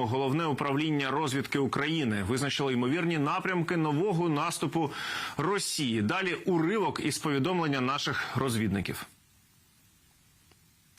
Головне управління розвідки України визначило ймовірні напрямки нового наступу Росії. Далі уривок із повідомлення наших розвідників.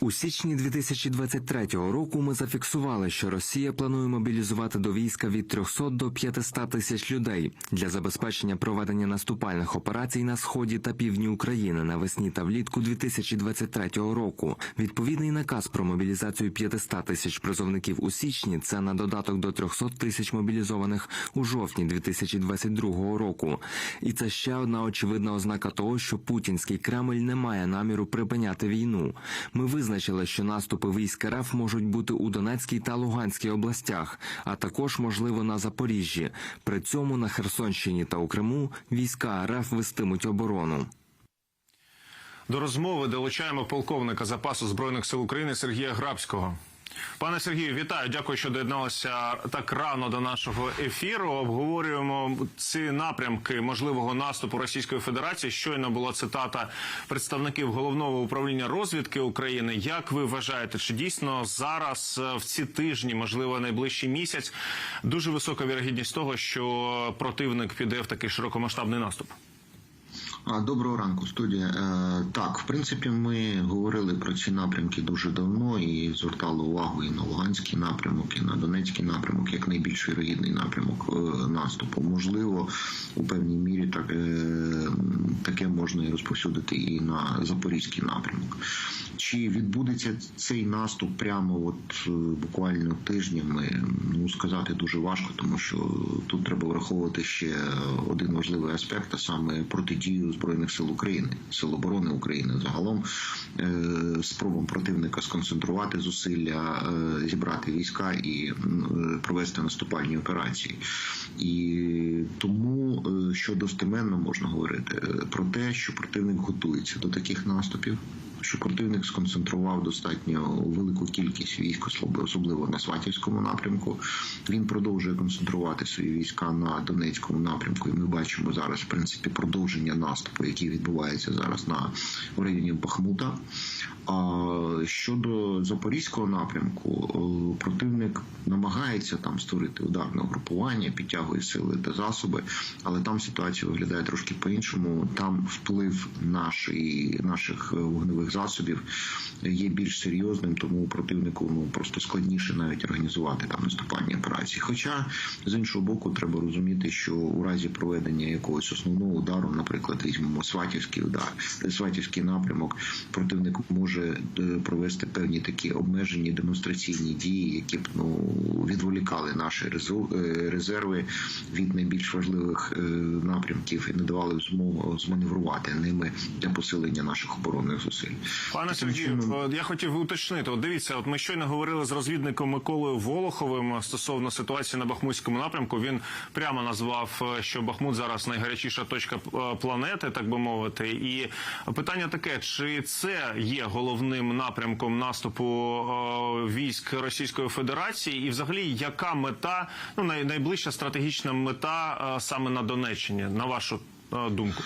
У січні 2023 року ми зафіксували, що Росія планує мобілізувати до війська від 300 до 500 тисяч людей для забезпечення проведення наступальних операцій на сході та півдні України навесні та влітку 2023 року. Відповідний наказ про мобілізацію 500 тисяч призовників у січні це на додаток до 300 тисяч мобілізованих у жовтні 2022 року. І це ще одна очевидна ознака того, що путінський Кремль не має наміру припиняти війну. Ми визначили, що наступи військ РФ можуть бути у Донецькій та Луганській областях, а також можливо на Запоріжжі. При цьому на Херсонщині та у Криму війська РФ вестимуть оборону. До розмови долучаємо полковника запасу збройних сил України Сергія Грабського. Пане Сергію, вітаю. Дякую, що доєдналися так рано до нашого ефіру. Обговорюємо ці напрямки можливого наступу Російської Федерації. Щойно була цитата представників головного управління розвідки України. Як ви вважаєте, чи дійсно зараз е, в ці тижні, можливо, найближчий місяць, дуже висока вірогідність того, що противник піде в такий широкомасштабний наступ? Доброго ранку, студія. Е, Так, в принципі, ми говорили про ці напрямки дуже давно і звертали увагу і на Луганський напрямок, і на Донецький напрямок, як найбільш вірогідний напрямок е, наступу. Можливо, у певній мірі так, е, таке можна і розповсюдити і на Запорізький напрямок. Чи відбудеться цей наступ прямо от буквально тижнями? Ну сказати дуже важко, тому що тут треба враховувати ще один важливий аспект, а саме протидію збройних сил України, сил оборони України загалом е, спробам противника сконцентрувати зусилля, е, зібрати війська і е, провести наступальні операції. І тому що достеменно можна говорити про те, що противник готується до таких наступів. Що противник сконцентрував достатньо велику кількість військ, особливо на Сватівському напрямку. Він продовжує концентрувати свої війська на Донецькому напрямку. І ми бачимо зараз, в принципі, продовження наступу, який відбувається зараз на в районі Бахмута. А щодо Запорізького напрямку, е, противник намагається там створити ударне угрупування, підтягує сили та засоби, але там ситуація виглядає трошки по-іншому. Там вплив нашої, наших вогневих засобів є більш серйозним, тому противнику ну просто складніше навіть організувати там наступальні операції. Хоча з іншого боку, треба розуміти, що у разі проведення якогось основного удару, наприклад, візьмемо Сватівський удар, Сватівський напрямок, противник може е, провести певні такі обмежені демонстраційні дії, які б ну відволікали наші е, резерви від найбільш важливих е, напрямків і не давали змогу зманеврувати ними для посилення наших оборонних зусиль. Пане Сергію, я хотів уточнити. От дивіться, от ми щойно говорили з розвідником Миколою Волоховим стосовно ситуації на Бахмутському напрямку. Він прямо назвав, е, що Бахмут зараз найгарячіша точка е, планети, так би мовити. І питання таке: чи це є головним напрямком наступу е, військ Російської Федерації, і взагалі яка мета, ну найближча стратегічна мета саме на Донеччині, на вашу думку?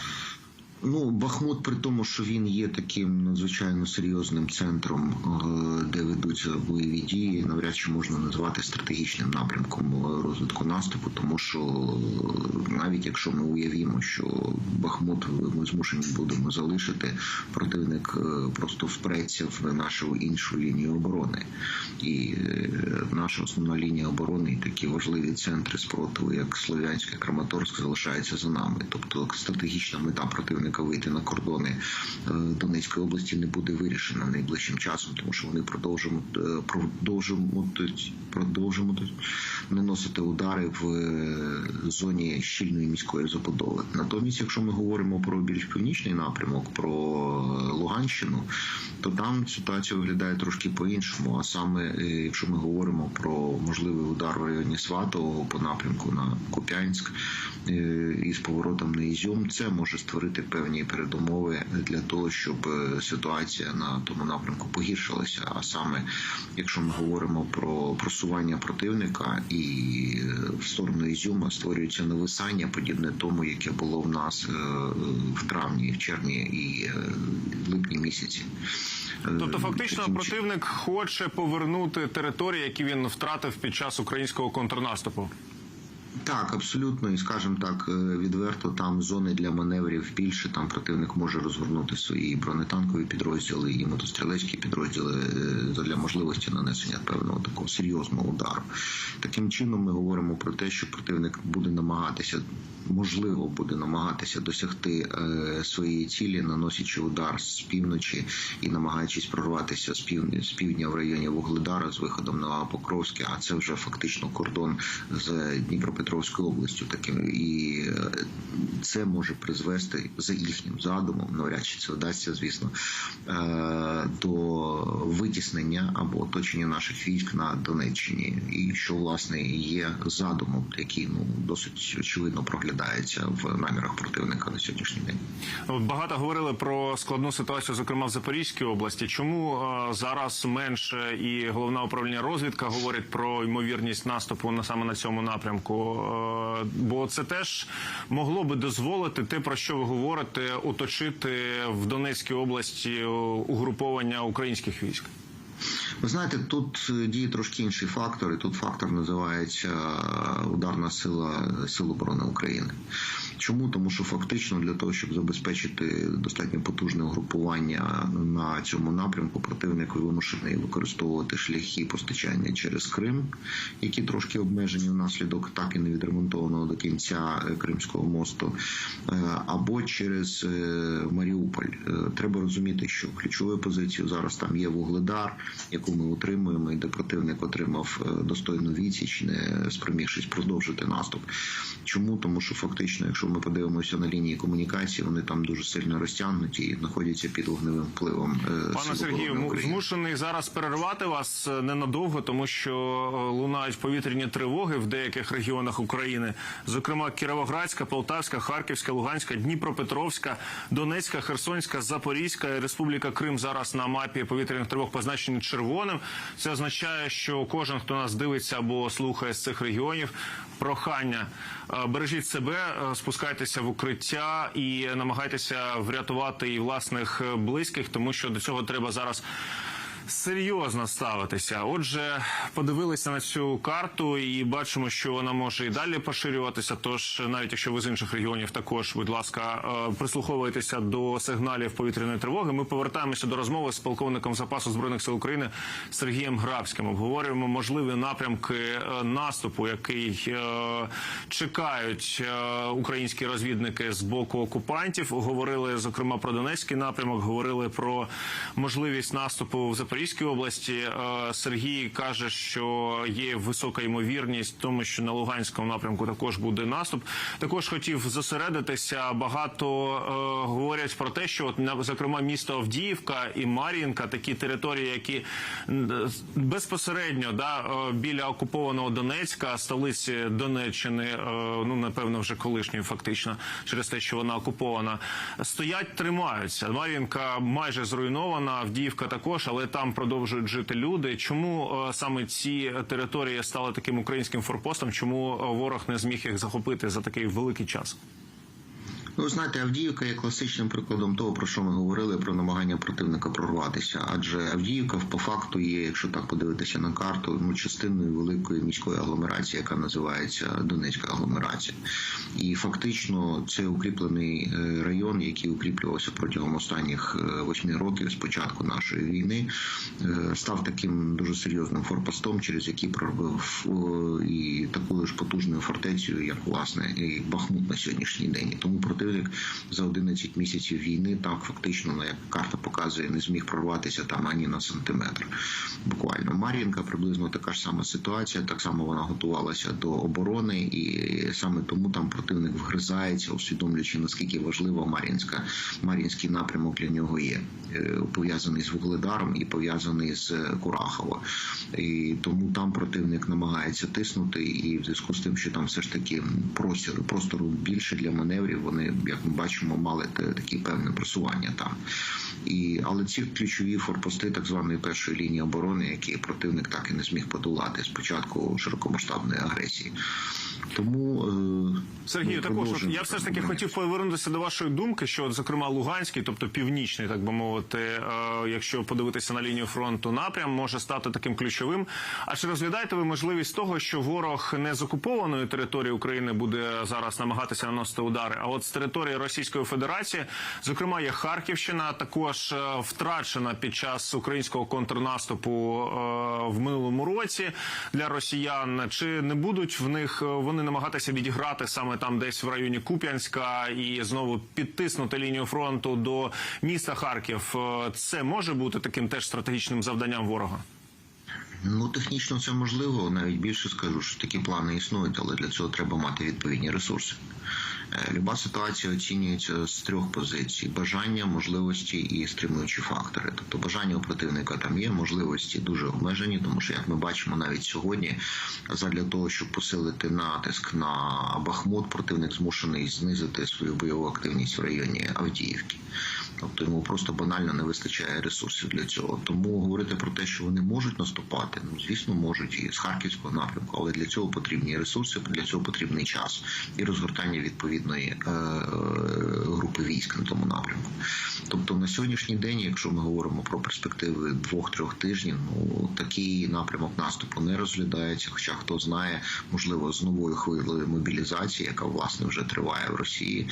Ну, Бахмут, при тому, що він є таким надзвичайно серйозним центром, е, де ведуться бойові дії, навряд чи можна назвати стратегічним напрямком е, розвитку наступу, тому що е, навіть якщо ми уявімо, що Бахмут ми змушені будемо залишити, противник просто впреться в нашу іншу лінію оборони, і наша основна лінія оборони, і такі важливі центри спротиву, як Слов'янське, Краматорськ, залишаються за нами. Тобто стратегічна мета противника вийти на кордони е, Донецької області не буде вирішена найближчим часом, тому що вони продовжують е, продовжують продовжують наносити удари в е, зоні щільної міської забудови. Натомість, якщо ми говоримо про більш північний напрямок, про е, Луганщину, то там ситуація виглядає трошки по-іншому. А саме, е, якщо ми говоримо про можливий удар в районі Сватового по напрямку на Куп'янськ е, із поворотом на Ізюм, це може створити певний певні передумови для того, щоб е, ситуація на тому напрямку погіршилася. А саме, якщо ми говоримо про просування противника і е, в сторону Ізюма створюється нависання, подібне тому, яке було в нас е, в травні, в червні і е, липні місяці. Тобто, фактично, таким противник хоче повернути території, які він втратив під час українського контрнаступу. Так, абсолютно, і скажімо так, е, відверто там зони для маневрів більше. Там противник може розгорнути свої бронетанкові підрозділи і мотострілецькі підрозділи е, для можливості нанесення певного такого серйозного удару. Таким чином, ми говоримо про те, що противник буде намагатися, можливо, буде намагатися досягти е, своєї цілі, наносячи удар з півночі і намагаючись прорватися з півдня, з півдня в районі Вугледара з виходом на Покровське, а це вже фактично кордон з Дніпропетровською областю. Таким і е, це може призвести за їхнім задумом, навряд чи це вдасться, звісно, е, до витіснення або оточення наших військ на Донеччині, і що власне є задумом, який ну досить очевидно проглядається в намірах противника на сьогоднішній день. Багато говорили про складну ситуацію, зокрема в Запорізькій області. Чому е, зараз менше і головне управління розвідка говорить про ймовірність наступу на саме на цьому напрямку? Е, бо це теж могло би дозволити те, про що ви говорите, оточити в Донецькій області е, угруповання українських військ. Ви знаєте, тут е, діє трошки інший фактор, і тут фактор називається е, ударна сила Сил оборони України. Чому? Тому що фактично для того, щоб забезпечити достатньо потужне угрупування на цьому напрямку, противник вимушений використовувати шляхи постачання через Крим, які трошки обмежені внаслідок так і не відремонтованого до кінця е, Кримського мосту, е, або через е, Маріуполь. Е, Треба розуміти, що ключовою позицією зараз там є Вугледар, яку ми утримуємо, і де противник отримав е, достойну відсіч, не спромігшись продовжити наступ. Чому? Тому що фактично, якщо ми подивимося на лінії комунікації, вони там дуже сильно розтягнуті і знаходяться під вогневим впливом. е, Пане Сергію, змушений зараз перервати вас е, ненадовго, тому що лунають повітряні тривоги в деяких регіонах України, зокрема Кіровоградська, Полтавська, Харківська, Луганська, Дніпропетровська, Донецька, Херсонська, Запорізька Республіка Крим зараз на мапі повітряних тривог позначені червоним. Це означає, що кожен, хто нас дивиться або слухає з цих регіонів, прохання е, бережіть себе, е, спускайтеся в укриття і намагайтеся врятувати і власних е, близьких, тому що до цього треба зараз. Серйозно ставитися. Отже, подивилися на цю карту і бачимо, що вона може і далі поширюватися. Тож, навіть якщо ви з інших регіонів, також, будь ласка, е, прислуховуйтеся до сигналів повітряної тривоги. Ми повертаємося до розмови з полковником запасу збройних сил України Сергієм Грабським. Обговорюємо можливі напрямки е, наступу, який е, чекають українські розвідники з боку окупантів. Говорили зокрема про Донецький напрямок, говорили про можливість наступу в Запорізькій області. Е, Сергій каже, що є висока ймовірність тому, що на Луганському напрямку також буде наступ. Також хотів зосередитися. Багато е, говорять про те, що от зокрема місто Авдіївка і Мар'їнка, такі території, які безпосередньо да е, біля окупованого Донецька, столиці Донеччини, е, ну напевно, вже колишньої, фактично, через те, що вона окупована, стоять, тримаються. Мар'їнка майже зруйнована, Авдіївка також, але там продовжують жити люди. Чому е, саме ці території стали таким українським форпостом? Чому е, ворог не зміг їх захопити за такий великий час? Ну, знаєте, Авдіївка є класичним прикладом того, про що ми говорили про намагання противника прорватися. Адже Авдіївка по факту є, якщо так подивитися на карту, ну частиною великої міської агломерації, яка називається Донецька агломерація. І фактично це укріплений е, район, який укріплювався протягом останніх е, восьми років з початку нашої війни, е, став таким дуже серйозним форпостом, через який проробив о, і такою ж потужною фортецею, як власне і Бахмут на сьогоднішній день. Тому противник за 11 місяців війни там фактично, як карта показує, не зміг прорватися там ані на сантиметр. Буквально Мар'їнка приблизно така ж сама ситуація. Так само вона готувалася до оборони, і саме тому там противник вгризається, усвідомлюючи наскільки важлива Мар'їнська Мар'їнський напрямок для нього є Е, пов'язаний з Вугледаром і пов'язаний з Курахово. І тому там противник намагається тиснути, і в зв'язку з тим, що там все ж таки простору простору більше для маневрів, вони як ми бачимо, мали такі певне просування там. І, але ці ключові форпости так званої першої лінії оборони, які противник так і не зміг подолати з початку широкомасштабної агресії. Тому е, Сергію, ми також я все ж таки хотів повернутися до вашої думки, що, зокрема, Луганський, тобто північний, так би мовити, е, якщо подивитися на лінію фронту, напрям може стати таким ключовим. А чи розглядаєте ви можливість того, що ворог не з окупованої території України буде зараз намагатися наносити удари, а от з території Російської Федерації, зокрема, є Харківщина, також е, втрачена під час українського контрнаступу е, в минулому році для росіян. Чи не будуть в них е, вони намагатися відіграти саме там, десь в районі Куп'янська, і знову підтиснути лінію фронту до міста Харків? Це може бути таким теж стратегічним завданням ворога. Ну, технічно це можливо, навіть більше скажу, що такі плани існують, але для цього треба мати відповідні ресурси. Е, Люба ситуація оцінюється з трьох позицій: бажання, можливості і стримуючі фактори. Тобто бажання у противника там є, можливості дуже обмежені, тому що, як ми бачимо навіть сьогодні, задля того, щоб посилити натиск на Бахмут, противник змушений знизити свою бойову активність в районі Авдіївки. Тобто йому просто банально не вистачає ресурсів для цього. Тому говорити про те, що вони можуть наступати, ну звісно, можуть і з харківського напрямку, але для цього потрібні ресурси, для цього потрібний час і розгортання відповідної е, групи військ на тому напрямку. Тобто на сьогоднішній день, якщо ми говоримо про перспективи двох-трьох тижнів, ну такий напрямок наступу не розглядається. Хоча хто знає, можливо, з новою хвилею мобілізації, яка власне вже триває в Росії,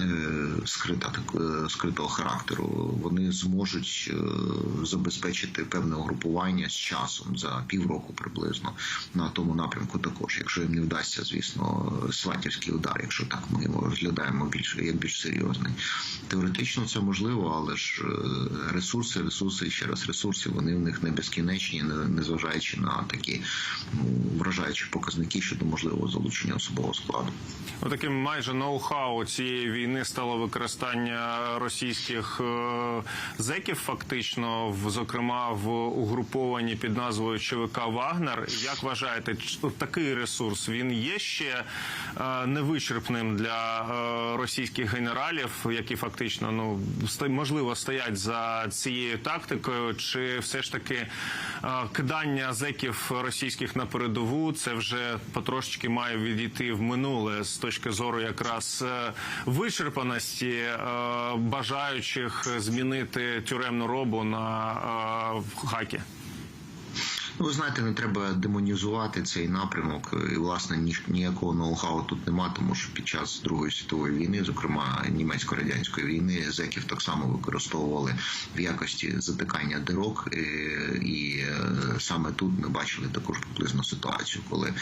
е, скрита так е, скритого характеру, вони зможуть е, забезпечити певне угрупування з часом за півроку приблизно на тому напрямку. Також, якщо їм не вдасться, звісно, сватівський удар, якщо так ми його розглядаємо більш як більш серйозний. Теоретично це можливо, але ж е, ресурси, ресурси раз ресурси, вони в них не безкінечні, не- незважаючи на такі ну, вражаючі показники щодо можливого залучення особового складу. Ну, таким майже ноу-хау цієї війни стало використання російських е, зеків, фактично, зокрема в угрупованні під назвою ЧВК Вагнер. Як вважаєте, такий ресурс він є ще е, невичерпним для е, російських генералів, які фактично ну можливо стоять за цією тактикою, чи все ж таки кидання зеків російських на передову це вже потрошечки має відійти в минуле з точки зору якраз вичерпаності е, бажаючих змінити тюремну робу на е, хакі. Ну, ви знаєте, не треба демонізувати цей напрямок. І власне ні, ніякого ноу-хау тут нема, тому що під час Другої світової війни, зокрема німецько-радянської війни, зеків так само використовували в якості затикання дирок. І, і е, саме тут ми бачили також приблизну ситуацію, коли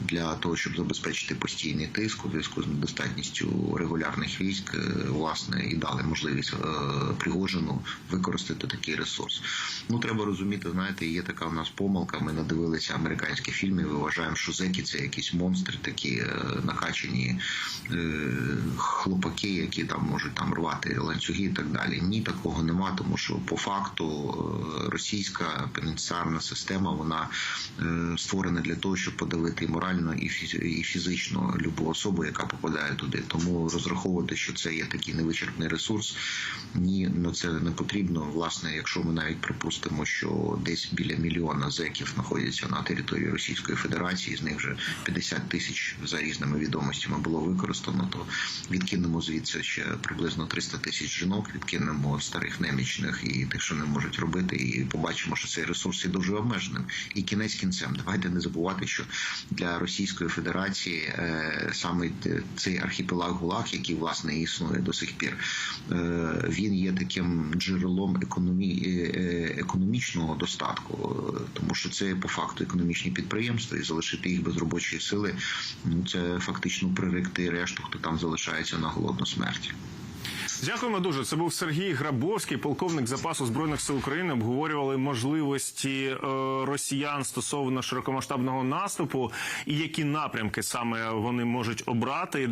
для того, щоб забезпечити постійний тиск у зв'язку з недостатністю регулярних військ, е, власне, і дали можливість е, Пригожину використати такий ресурс. Ну треба розуміти, знаєте, є така в нас помилка. Ми надивилися американські фільми. і Вважаємо, що зеки це якісь монстри, такі е, накачані е, хлопаки, які там можуть там рвати ланцюги і так далі. Ні, такого нема, тому що по факту е, російська пенітенціарна система вона створена для того, щоб подавити і морально, і фізично любу особу, яка попадає туди. Тому розраховувати, що це є такий невичерпний ресурс, ні, ну це не потрібно. Власне, якщо ми навіть припустимо, що десь біля мільйона зеків знаходяться на території Російської Федерації, з них вже 50 тисяч за різними відомостями було використано, то відкинемо звідси ще приблизно 300 тисяч жінок, відкинемо старих немічних і тих, що не можуть робити, і побачимо, що цей ресурс є дуже обмеженим. І кінець кінцем. Давайте не забувати, що для Російської Федерації е, саме цей архіпелаг ГУЛАГ, який власне існує до сих пір, е, він є таким джерелом е, економічного достатку, тому що це по факту економічні підприємства, і залишити їх без робочої сили, ну це фактично приректи решту, хто там залишається на голодну смерть. Дякуємо дуже. Це був Сергій Грабовський, полковник запасу збройних сил України. Обговорювали можливості е, росіян стосовно широкомасштабного наступу і які напрямки саме вони можуть обрати.